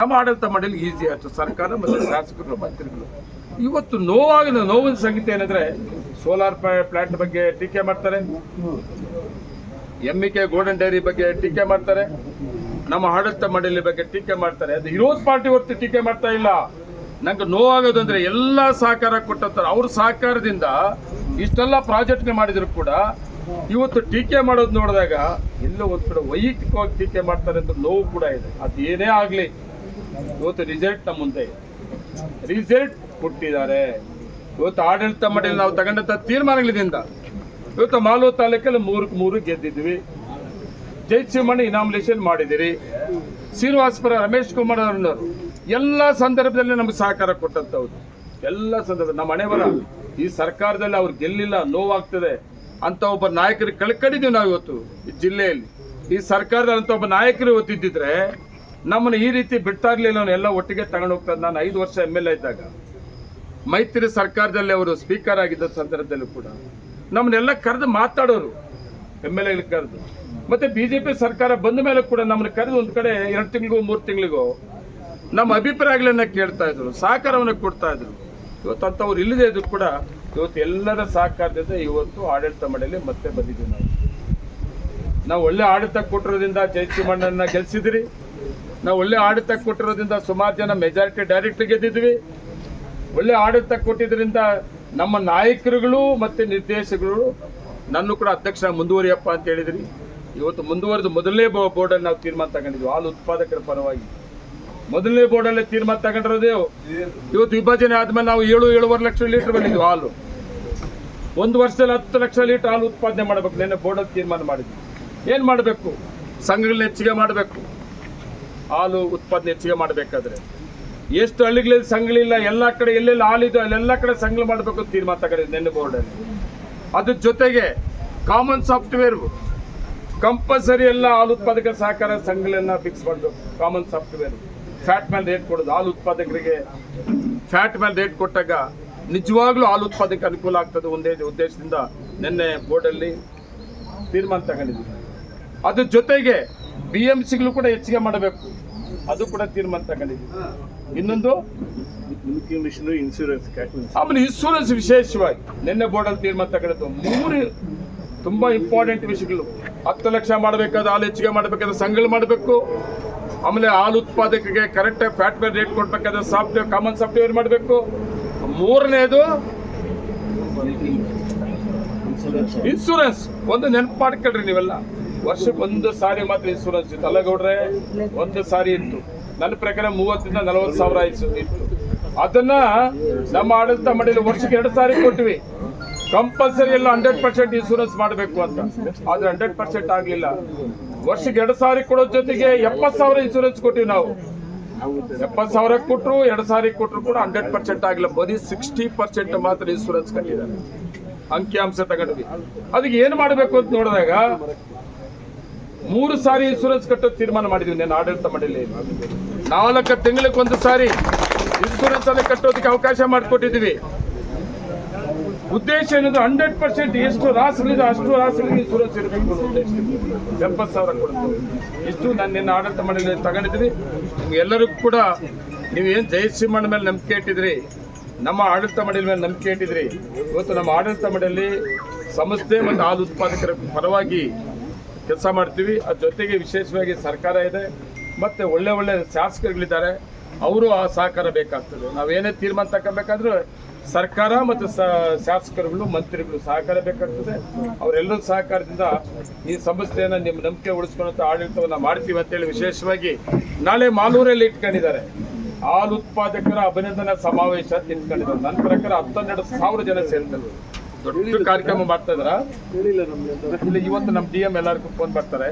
ನಮ್ಮ ಆಡಳಿತ ಮಾಡಲು ಈಸಿ ಆಯಿತು. ಸರ್ಕಾರ ಮತ್ತು ಶಾಸಕರು, ಮಂತ್ರಿಗಳು. ಇವತ್ತು ನೋವಾಗಿನ ನೋವಿನ ಸಂಗತಿ ಏನಂದ್ರೆ ಸೋಲಾರ್ ಪ್ಲಾಂಟ್ ಬಗ್ಗೆ ಟೀಕೆ ಮಾಡ್ತಾರೆ. ಎಂ ಕೆ ಗೋಲ್ಡನ್ ಡೈರಿ ಬಗ್ಗೆ ಟೀಕೆ ಮಾಡ್ತಾರೆ. ನಮ್ಮ ಆಡಳಿತ ಮಂಡಳಿ ಬಗ್ಗೆ ಟೀಕೆ ಮಾಡ್ತಾರೆ. ಅದು ವಿರೋಧ ಪಾರ್ಟಿ ಹೊರತು ಟೀಕೆ ಮಾಡ್ತಾ ಇಲ್ಲ. ನಂಗೆ ನೋವಾಗೋದು ಅಂದ್ರೆ ಎಲ್ಲ ಸಹಕಾರ ಕೊಟ್ಟಂತಾರೆ ಅವ್ರ ಸಹಕಾರದಿಂದ ಇಷ್ಟೆಲ್ಲ ಪ್ರಾಜೆಕ್ಟ್ ಮಾಡಿದ್ರು ಕೂಡ ಇವತ್ತು ಟೀಕೆ ಮಾಡೋದು ನೋಡಿದಾಗ ಎಲ್ಲೋ ಒಂದ್ ಕಡೆ ವೈಯಕ್ತಿಕವಾಗಿ ಟೀಕೆ ಮಾಡ್ತಾರೆ ಅಂತ ನೋವು ಕೂಡ ಇದೆ. ಅದು ಏನೇ ಆಗ್ಲಿ. ಇವತ್ತು ರಿಸಲ್ಟ್ ನಮ್ಮ ಮುಂದೆ. ರಿಸಲ್ಟ್ ಕೊಟ್ಟಿದ್ದಾರೆ. ಇವತ್ತು ಆಡಳಿತ ಮಂಡಳಿ ನಾವು ತಗೊಂಡಂತ ತೀರ್ಮಾನಗಳಿಂದ. ಇವತ್ತು ಮಾಲೂರು ತಾಲೂಕಲ್ಲಿ ಮೂರು ಮೂರು ಗೆದ್ದಿದ್ವಿ. ಜಯಸಿಂಹಣ್ಣ ಇನಾಮಿನೇಷನ್ ಮಾಡಿದಿರಿ ಶ್ರೀನಿವಾಸಪುರ ರಮೇಶ್ ಕುಮಾರ್ ಅವರು ಎಲ್ಲ ಸಂದರ್ಭದಲ್ಲಿ ನಮ್ಗೆ ಸಹಕಾರ ಕೊಟ್ಟಂತವ್ರು ಎಲ್ಲ ಸಂದರ್ಭ ನಮ್ಮ ಬರ ಈ ಸರ್ಕಾರದಲ್ಲಿ ಅವ್ರು ಗೆಲ್ಲಿಲ್ಲ, ನೋವಾಗ್ತದೆ. ಅಂತ ಒಬ್ಬ ನಾಯಕರಿಗೆ ಕಳ್ಕೊಂಡಿದ್ದೀವಿ ನಾವು ಇವತ್ತು ಈ ಜಿಲ್ಲೆಯಲ್ಲಿ. ಈ ಸರ್ಕಾರದಲ್ಲಿ ಅಂತ ಒಬ್ಬ ನಾಯಕರು ಇವತ್ತು ಇದ್ದಿದ್ರೆ ನಮ್ಮನ್ನು ಈ ರೀತಿ ಬಿಡ್ತಾ ಇರ್ಲಿಲ್ಲ ಅವನು ಎಲ್ಲ ಒಟ್ಟಿಗೆ ತಗೊಂಡು ಹೋಗ್ತಾರೆ ನಾನು ಐದು ವರ್ಷ ಎಂ ಎಲ್ ಎ ಇದ್ದಾಗ. ಮೈತ್ರಿ ಸರ್ಕಾರದಲ್ಲಿ ಅವರು ಸ್ಪೀಕರ್ ಆಗಿದ್ದ ಸಂದರ್ಭದಲ್ಲೂ ಕೂಡ ನಮ್ಮನ್ನೆಲ್ಲ ಕರೆದು ಮಾತಾಡೋರು ಎಂ ಎಲ್ ಎ ಕರೆದು. ಮತ್ತೆ ಬಿಜೆಪಿ ಸರ್ಕಾರ ಬಂದ ಮೇಲೆ ಕೂಡ ನಮ್ಮನ್ನ ಕರೆದು ಒಂದು ಕಡೆ ಎರಡು ತಿಂಗಳಿಗೂ, ಮೂರು ತಿಂಗಳಿಗೂ ನಮ್ಮ ಅಭಿಪ್ರಾಯಗಳನ್ನ ಕೇಳ್ತಾ ಇದ್ರು, ಸಹಕಾರವನ್ನು ಕೊಡ್ತಾ ಇದ್ರು. ಇವತ್ತು ಅಂಥವ್ರು ಇಲ್ಲದೆ ಇದ್ರು ಕೂಡ ಇವತ್ತು ಎಲ್ಲರ ಸಹಕಾರದಿಂದ ಇವತ್ತು ಆಡಳಿತ ಮಾಡಲಿ ಮತ್ತೆ ಬಂದಿದ್ದೀವಿ ನಾವು. ನಾವು ಒಳ್ಳೆ ಆಡಳಿತ ಕೊಟ್ಟಿರೋದ್ರಿಂದ ಜಯಸಿಂಹಣ್ಣನ ಗೆಲ್ಸಿದ್ರಿ. ನಾವು ಒಳ್ಳೆ ಆಡಳಿತ ಕೊಟ್ಟಿರೋದ್ರಿಂದ ಸುಮಾರು ಜನ ಮೆಜಾರಿಟಿ ಡೈರೆಕ್ಟ್ ಗೆದ್ದಿದ್ವಿ. ಒಳ್ಳೆ ಆಡಳಿತ ಕೊಟ್ಟಿದ್ದರಿಂದ ನಮ್ಮ ನಾಯಕರುಗಳು ಮತ್ತೆ ನಿರ್ದೇಶಕರು ನನ್ನ ಕೂಡ ಅಧ್ಯಕ್ಷ ಮುಂದುವರಿಯಪ್ಪ ಅಂತ ಹೇಳಿದ್ರಿ. ಇವತ್ತು ಮುಂದುವರೆದು ಮೊದಲನೇ ಬೋರ್ಡಲ್ಲಿ ನಾವು ತೀರ್ಮಾನ ತಗೊಂಡಿದ್ವಿ, ಹಾಲು ಉತ್ಪಾದಕರ ಪರವಾಗಿ. ಮೊದಲನೇ ಬೋರ್ಡಲ್ಲೇ ತೀರ್ಮಾನ ತಗೊಂಡಿರೋದೇ ಇವತ್ತು ವಿಭಜನೆ ಆದ್ಮೇಲೆ ನಾವು ಏಳು, ಏಳುವರೆ ಲಕ್ಷ ಲೀಟರ್ ಬಂದಿದ್ವಿ ಹಾಲು. ಒಂದು ವರ್ಷದಲ್ಲಿ ಹತ್ತು ಲಕ್ಷ ಲೀಟರ್ ಹಾಲು ಉತ್ಪಾದನೆ ಮಾಡಬೇಕು, ನಿನ್ನೆ ಬೋರ್ಡಲ್ಲಿ ತೀರ್ಮಾನ ಮಾಡಿದ್ವಿ. ಏನು ಮಾಡಬೇಕು? ಸಂಘಗಳನ್ನ ಹೆಚ್ಚಿಗೆ ಮಾಡಬೇಕು. ಹಾಲು ಉತ್ಪಾದನೆ ಹೆಚ್ಚಿಗೆ ಮಾಡಬೇಕಾದ್ರೆ. ಎಷ್ಟು ಹಳ್ಳಿಗಳಲ್ಲಿ ಸಂಘಗಳಿಲ್ಲ ಎಲ್ಲ ಕಡೆ ಎಲ್ಲೆಲ್ಲಿ ಹಾಲಿದೆ ಅಲ್ಲೆಲ್ಲ ಕಡೆ ಸಂಘಗಳು ಮಾಡಬೇಕು ಅಂತ ತೀರ್ಮಾನ ತಗೊಂಡಿದೆ ನೆನ್ನೆ ಬೋರ್ಡಲ್ಲಿ ಅದ್ರ ಜೊತೆಗೆ ಕಾಮನ್ ಸಾಫ್ಟ್ವೇರ್ ಕಂಪಲ್ಸರಿ ಎಲ್ಲ ಹಾಲು ಉತ್ಪಾದಕ ಸಹಕಾರ ಸಂಘಗಳನ್ನ ಫಿಕ್ಸ್ ಮಾಡಬೇಕು ಕಾಮನ್ ಸಾಫ್ಟ್ವೇರ್ ಫ್ಯಾಟ್ ಮೇಲೆ ರೇಟ್ ಕೊಡೋದು. ಹಾಲು ಉತ್ಪಾದಕರಿಗೆ ಫ್ಯಾಟ್ ಮೇಲೆ ರೇಟ್ ಕೊಟ್ಟಾಗ ನಿಜವಾಗ್ಲೂ ಹಾಲು ಉತ್ಪಾದಕ ಅನುಕೂಲ ಆಗ್ತದೆ ಒಂದೇ ಉದ್ದೇಶದಿಂದ ನಿನ್ನೆ ಬೋರ್ಡಲ್ಲಿ ತೀರ್ಮಾನ ತಗೊಂಡಿದ್ದೀವಿ. ಅದ್ರ ಜೊತೆಗೆ ಬಿ ಎಂ ಸಿಗಳು ಕೂಡ ಹೆಚ್ಚಿಗೆ ಮಾಡಬೇಕು. ಅದು ಕೂಡ ತೀರ್ಮಾನ ತಗೊಂಡಿದ್ದೀವಿ. ಇನ್ನೊಂದು? ಇನ್ಸೂರೆನ್ಸ್ ಆಮೇಲೆ ಇನ್ಶೂರೆನ್ಸ್ ವಿಶೇಷವಾಗಿ ನಿನ್ನೆ ಬೋರ್ಡಲ್ಲಿ ತೀರ್ಮಾನ ತಗೊಂಡಿದ್ದು. ಮೂರು ತುಂಬಾ ಇಂಪಾರ್ಟೆಂಟ್ ವಿಷಯಗಳು. ಹತ್ತು ಲಕ್ಷ ಮಾಡಬೇಕಾದ ಹಾಲು ಹೆಚ್ಚಿಗೆ ಮಾಡಬೇಕಾದ್ರೆ ಸಂಘಗಳು ಮಾಡಬೇಕು. ಆಮೇಲೆ ಹಾಲು ಉತ್ಪಾದಕರಿಗೆ ಕರೆಕ್ಟ್ ಫ್ಯಾಟ್ ಮೇಲೆ ರೇಟ್ ಕೊಡ್ಬೇಕಾದ್ರೆ ಸಾಫ್ಟ್ವೇರ್ ಕಾಮನ್ ಸಾಫ್ಟ್ವೇರ್ ಮಾಡಬೇಕು? ಮೂರನೇದು ಇನ್ಸೂರೆನ್ಸ್ ಇನ್ಶೂರೆನ್ಸ್ ಒಂದು ನೆನಪು ಮಾಡ್ಕೊಳ್ರಿ ನೀವೆಲ್ಲ. ವರ್ಷಕ್ಕೆ ಒಂದು ಸಾರಿ ಮಾತ್ರ ಇನ್ಸೂರೆನ್ಸ್ ಇತ್ತು ಅಲ್ಲ ಗೌಡ್ರೆ ಒಂದು ಸಾರಿ ಇತ್ತು. ನನ್ನ ಪ್ರಕಾರ ಮೂವತ್ತರಿಂದ ನಲವತ್ತು ಸಾವಿರ ಇತ್ತು. ಅದನ್ನ ನಮ್ಮ ಆಡಳಿತ ಮಂಡಳಿ ವರ್ಷಕ್ಕೆ ಎರಡು ಸಾರಿ ಕೊಟ್ವಿ. ಕಂಪಲ್ಸರಿ ಎಲ್ಲ ಹಂಡ್ರೆಡ್ ಪರ್ಸೆಂಟ್ ಇನ್ಸೂರೆನ್ಸ್ ಮಾಡಬೇಕು ಅಂತ. ಆದ್ರೆ ಹಂಡ್ರೆಡ್ ಪರ್ಸೆಂಟ್ ಆಗಲಿಲ್ಲ. ವರ್ಷಕ್ಕೆ ಎರಡು ಸಾರಿ ಕೊಡೋ ಜೊತೆಗೆ ಎಪ್ಪತ್ತು ಸಾವಿರ ಇನ್ಸೂರೆನ್ಸ್ ಕೊಟ್ಟಿವಿ ನಾವು. ಎಪ್ಪತ್ತು ಸಾವಿರ ಕೊಟ್ಟರು ಎರಡು ಸಾರಿ ಕೊಟ್ಟರು ಕೂಡ ಹಂಡ್ರೆಡ್ ಪರ್ಸೆಂಟ್ ಆಗಿಲ್ಲ ಬರೀ ಸಿಕ್ಸ್ಟಿ ಪರ್ಸೆಂಟ್ ಮಾತ್ರ ಇನ್ಸೂರೆನ್ಸ್ ಕಟ್ಟಿದ್ದಾರೆ. ಅಂಕಿಅಂಶ ತಗೊಂಡ್ವಿ. ಅದಕ್ಕೆ ಏನು ಮಾಡಬೇಕು ಅಂತ ನೋಡಿದಾಗ ಮೂರು ಸಾರಿ ಇನ್ಸೂರೆನ್ಸ್ ಕಟ್ಟೋ ತೀರ್ಮಾನ ಮಾಡಿದ್ವಿ ನಾನು ಆಡಳಿತ ಮಂಡಳಿ ನಾಲ್ಕು ತಿಂಗಳಿಗೆ ಒಂದು ಸಾರಿ ಇನ್ಸೂರೆನ್ಸ್ ಅನ್ನು ಕಟ್ಟೋದಕ್ಕೆ ಅವಕಾಶ ಮಾಡಿಕೊಟ್ಟಿದ್ದೀವಿ. ಉದ್ದೇಶ ಏನಂದ್ರೆ ಹಂಡ್ರೆಡ್ ಪರ್ಸೆಂಟ್ ಎಷ್ಟು ರಾಸುಗಳಿದೆ, ಅಷ್ಟು ರಾಸುಗಳಿಗೆ ಇನ್ಸೂರೆನ್ಸ್ ಇರಬೇಕು ಎಪ್ಪತ್ತು ಸಾವಿರ ಕೊಡ್ತೀವಿ. ಇಷ್ಟು ನಾನು ನಿನ್ನೆ ಆಡಳಿತ ಮಂಡಳಿ ತಗೊಂಡಿದ್ವಿ ನಿಮ್ಗೆಲ್ಲರಿಗೂ ಕೂಡ ನೀವು ಏನು ಜಯಸಿಂಹಣ್ಣ ಮೇಲೆ ನಂಬಿಕೆ ಇಟ್ಟಿದ್ರಿ, ನಮ್ಮ ಆಡಳಿತ ಮಂಡಳಿ ಮೇಲೆ ನಂಬಿಕೆ ಇಟ್ಟಿದ್ರಿ, ಇವತ್ತು ನಮ್ಮ ಆಡಳಿತ ಮಂಡಳಿ ಸಂಸ್ಥೆ ಮತ್ತು ಹಾಲು ಉತ್ಪಾದಕರ ಪರವಾಗಿ ಕೆಲಸ ಮಾಡ್ತೀವಿ. ಅದ್ರ ಜೊತೆಗೆ ವಿಶೇಷವಾಗಿ ಸರ್ಕಾರ ಇದೆ. ಮತ್ತೆ ಒಳ್ಳೆ ಒಳ್ಳೆ ಶಾಸಕರುಗಳಿದ್ದಾರೆ. ಅವರು ಆ ಸಹಕಾರ ಬೇಕಾಗ್ತದೆ. ನಾವೇನೇ ತೀರ್ಮಾನ ತಗೋಬೇಕಾದ್ರೂ ಸರ್ಕಾರ ಮತ್ತು ಶಾಸಕರುಗಳು, ಮಂತ್ರಿಗಳು ಸಹಕಾರ ಬೇಕಾಗ್ತದೆ. ಅವರೆಲ್ಲರ ಸಹಕಾರದಿಂದ ಈ ಸಂಸ್ಥೆಯನ್ನು ನಿಮ್ಮ ನಂಬಿಕೆ ಉಳಿಸ್ಕೊಳ್ಳುವಂಥ ಆಡಳಿತವನ್ನು ಮಾಡ್ತೀವಿ ಅಂತೇಳಿ ವಿಶೇಷವಾಗಿ ನಾಳೆ ಮಾಲೂರಲ್ಲಿ ಇಟ್ಕೊಂಡಿದ್ದಾರೆ. ಹಾಲು ಉತ್ಪಾದಕರ ಅಭಿನಂದನಾ ಸಮಾವೇಶ ಅಂತ ಇಟ್ಕೊಂಡಿದ್ದಾರೆ. ನನ್ನ ಪ್ರಕಾರ ಹತ್ತೊಂದೆರಡು ಸಾವಿರ ಜನ ಸೇರ್ತಾರೆ. ದೊಡ್ಡ ಕಾರ್ಯಕ್ರಮ ಮಾಡ್ತಾ ಇದಾರ? ಇಲ್ಲಿ ಇವತ್ತು ನಮ್ಮ ಡಿ ಎಂ ಎಲ್ಲರಿಗೂ ಫೋನ್ ಬರ್ತಾರೆ.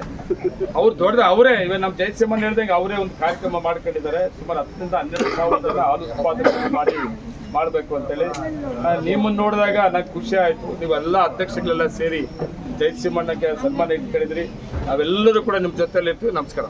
ಅವ್ರು ದೊಡ್ಡದ ಅವರೇ ಇವಾಗ ನಮ್ಮ ಜಯಸಿಂಹನ್ ಹೇಳ್ದಂಗೆ ಅವರೇ ಒಂದು ಕಾರ್ಯಕ್ರಮ ಮಾಡ್ಕೊಂಡಿದ್ದಾರೆ. ಸುಮಾರು ಹತ್ತರಿಂದ ಹನ್ನೆರಡು ಸಾವಿರ ಜನ ಹಾಲು ಉತ್ಪಾದನೆ ಮಾಡಿ ಮಾಡಬೇಕು ಅಂತೇಳಿ. ನಿಮ್ಮನ್ನು ನಿಮ್ಮನ್ನ ನೋಡಿದಾಗ ನಂಗೆ ಖುಷಿ ಆಯ್ತು. ನೀವೆಲ್ಲ ಅಧ್ಯಕ್ಷಗಳೆಲ್ಲ ಸೇರಿ ಜಯಸಿಂಹಣ್ಣಗೆ ಸನ್ಮಾನ ಇಟ್ಕೊಂಡಿದ್ರಿ. ನಾವೆಲ್ಲರೂ ಕೂಡ ನಿಮ್ಮ ಜೊತೆಲಿ ಇರ್ತೀವಿ ನಮಸ್ಕಾರ.